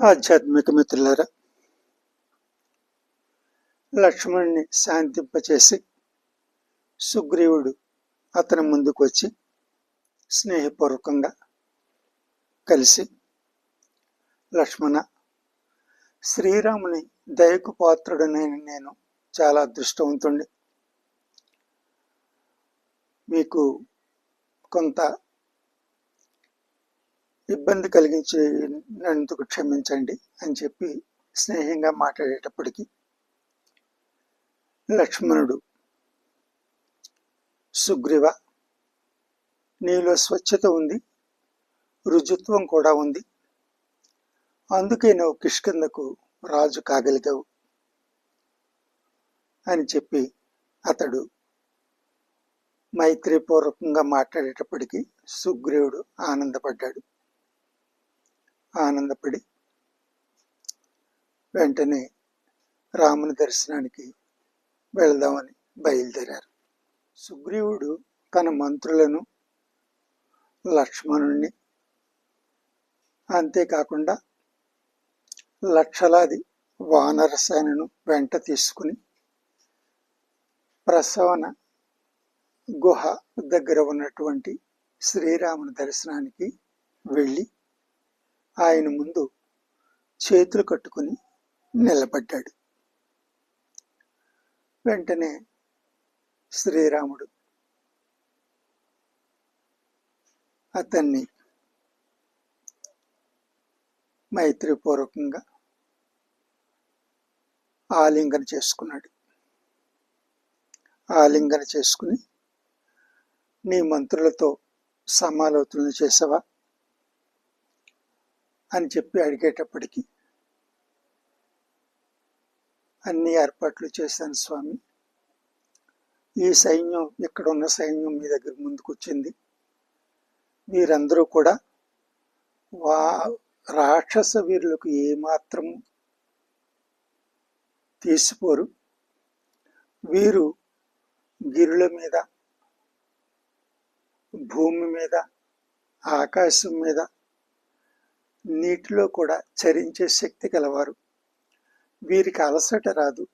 ఆధ్యాత్మిక మిత్రులారా లక్ష్మణుని శాంతింపచేసి సుగ్రీవుడు అతని ముందుకు వచ్చి స్నేహపూర్వకంగా కలిసి లక్ష్మణ శ్రీరాముని దయకు పాత్రుడనైన నేను చాలా అదృష్టవంతుండి మీకు కొంత ఇబ్బంది కలిగించినందుకు క్షమించండి అని చెప్పి స్నేహంగా మాట్లాడేటప్పటికి లక్ష్మణుడు సుగ్రీవ నీలో స్వచ్ఛత ఉంది రుజుత్వం కూడా ఉంది అందుకే నువ్వు కిష్కిందకు రాజు కాగలిగావు అని చెప్పి అతడు మైత్రిపూర్వకంగా మాట్లాడేటప్పటికీ సుగ్రీవుడు ఆనందపడ్డాడు. ఆనందపడి వెంటనే రాముని దర్శనానికి వెళదామని బయలుదేరారు. సుగ్రీవుడు తన మంత్రులను లక్ష్మణుణ్ణి అంతేకాకుండా లక్షలాది వానర సేనను వెంట తీసుకుని ప్రసవన గుహ దగ్గర ఉన్నటువంటి శ్రీరాముని దర్శనానికి వెళ్ళి ఆయన ముందు చేతులు కట్టుకుని నిలబడ్డాడు. వెంటనే శ్రీరాముడు అతన్ని మైత్రిపూర్వకంగా ఆలింగన చేసుకున్నాడు. ఆలింగన చేసుకుని నీ మంత్రులతో సమాలోచనలు చేసావా? అని చెప్పి అడిగేటప్పటికి అన్ని ఏర్పాట్లు చేశాను స్వామి. ఈ సైన్యం ఇక్కడ ఉన్న సైన్యం మీ దగ్గర ముందుకు వచ్చింది వీరందరూ కూడా వా రాక్షస వీరులకు ఏమాత్రం తీసిపోరు. వీరు గిరుల మీద భూమి మీద ఆకాశం మీద నీటిలో కూడా చరించే శక్తి కలవారు వీరికి అలసట రాదు.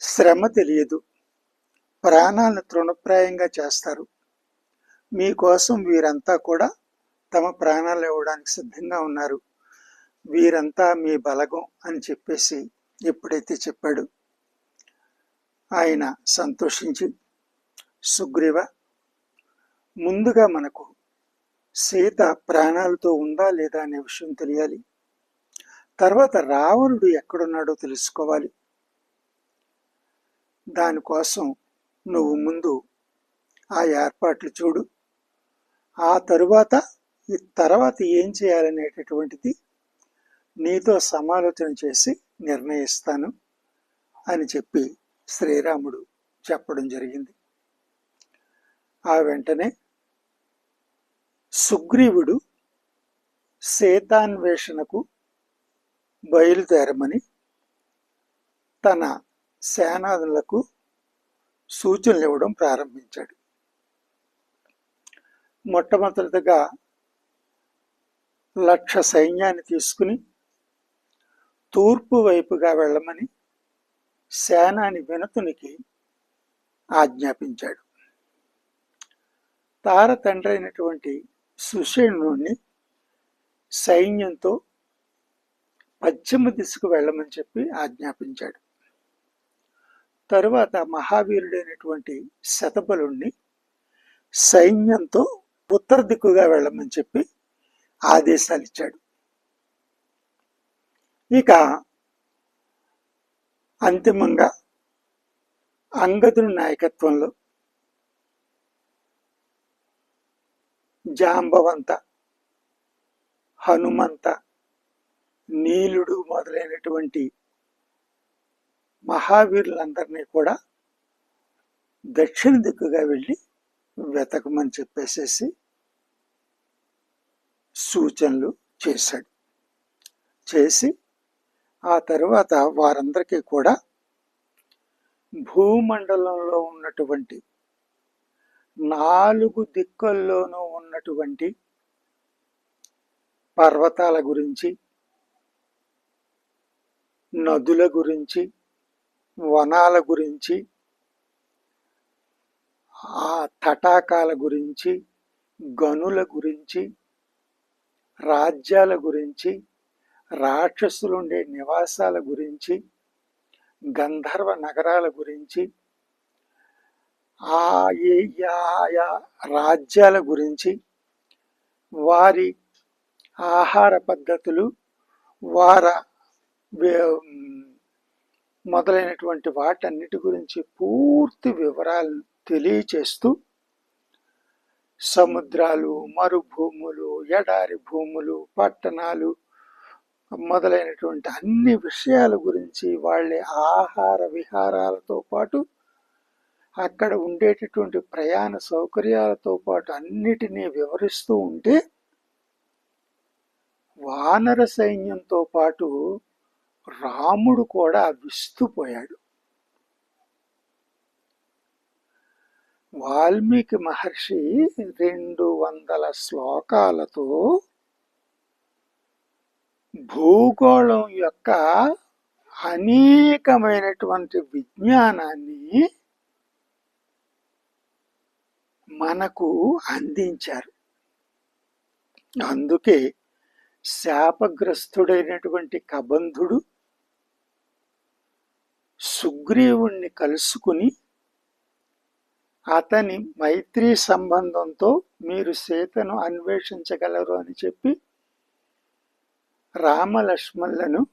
శ్రమ తెలియదు. ప్రాణాలను తృణప్రాయంగా చేస్తారు. మీకోసం వీరంతా కూడా తమ ప్రాణాలు ఇవ్వడానికి సిద్ధంగా ఉన్నారు. వీరంతా మీ బలగం అని చెప్పేసి ఎప్పుడైతే చెప్పాడు. ఆయన సంతోషించి సుగ్రీవ ముందుగా మనకు సీత ప్రాణాలతో ఉందా లేదా అనే విషయం తెలియాలి. తర్వాత రావణుడు ఎక్కడున్నాడో తెలుసుకోవాలి. దానికోసం నువ్వు ముందు ఆ ఏర్పాట్లు చూడు. ఆ తరువాత ఈ తర్వాత ఏం చేయాలనేటటువంటిది నీతో సమాలోచన చేసి నిర్ణయిస్తాను అని చెప్పి శ్రీరాముడు చెప్పడం జరిగింది. ఆ వెంటనే సుగ్రీవుడు సీతాన్వేషణకు బయలుదేరమని తన సేనాదులకు సూచనలు ఇవ్వడం ప్రారంభించాడు. మొట్టమొదటిగా లక్ష సైన్యాన్ని తీసుకుని తూర్పు వైపుగా వెళ్ళమని సేనాని వినతునికి ఆజ్ఞాపించాడు. తార తండ్రి అయినటువంటి సుషేణుని సైన్యంతో పశ్చిమ దిశకు వెళ్ళమని చెప్పి ఆజ్ఞాపించాడు. తరువాత మహావీరుడైనటువంటి శతబలుణ్ణి సైన్యంతో ఉత్తర దిక్కుగా వెళ్ళమని చెప్పి ఆదేశాలు ఇచ్చాడు ఇక అంతిమంగా అంగదుని నాయకత్వంలో జాంబవంత హనుమంత నీలుడు మొదలైనటువంటి మహావీరులందరినీ కూడా దక్షిణ దిక్కుగా వెళ్ళి వెతకమని చెప్పేసేసి సూచనలు చేశాడు. చేసి ఆ తర్వాత వారందరికీ కూడా భూమండలంలో ఉన్నటువంటి నాలుగు దిక్కుల్లోనూ ఉన్నటువంటి పర్వతాల గురించి నదుల గురించి వనాల గురించి ఆ తటాకాల గురించి గనుల గురించి రాజ్యాల గురించి రాక్షసులుండే నివాసాల గురించి గంధర్వ నగరాల గురించి ఆయా రాజ్యాల గురించి వారి ఆహార పద్ధతులు వార మొదలైనటువంటి వాటన్నిటి గురించి పూర్తి వివరాలను తెలియచేస్తూ సముద్రాలు మరుభూములు ఎడారి భూములు పట్టణాలు మొదలైనటువంటి అన్ని విషయాల గురించి వాళ్ళ ఆహార విహారాలతో పాటు అక్కడ ఉండేటటువంటి ప్రయాణ సౌకర్యాలతో పాటు అన్నిటినీ వివరిస్తూ ఉంటే వానర సైన్యంతో పాటు రాముడు కూడా విస్తుపోయాడు. వాల్మీకి మహర్షి రెండు వందల శ్లోకాలతో భూగోళం యొక్క అనేకమైనటువంటి విజ్ఞానాన్ని మనకు అందించారు. అందుకే శాపగ్రస్తుడైనటువంటి కబంధుడు సుగ్రీవుణ్ణి కలుసుకుని అతని మైత్రి సంబంధంతో మీరు సీతను అన్వేషించగలరు అని చెప్పి రామలక్ష్మణులను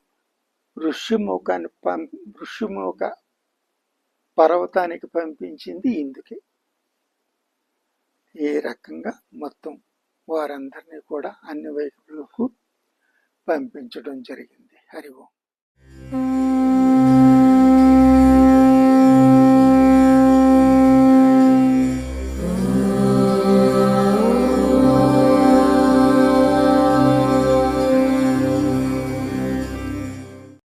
ఋష్యముఖాన్ని పం ఋష్యముఖ పర్వతానికి పంపించింది ఇందుకే. ఈ రకంగా మొత్తం వారందరినీ కూడా అన్ని వైపులకు పంపించడం జరిగింది. హరి ఓం.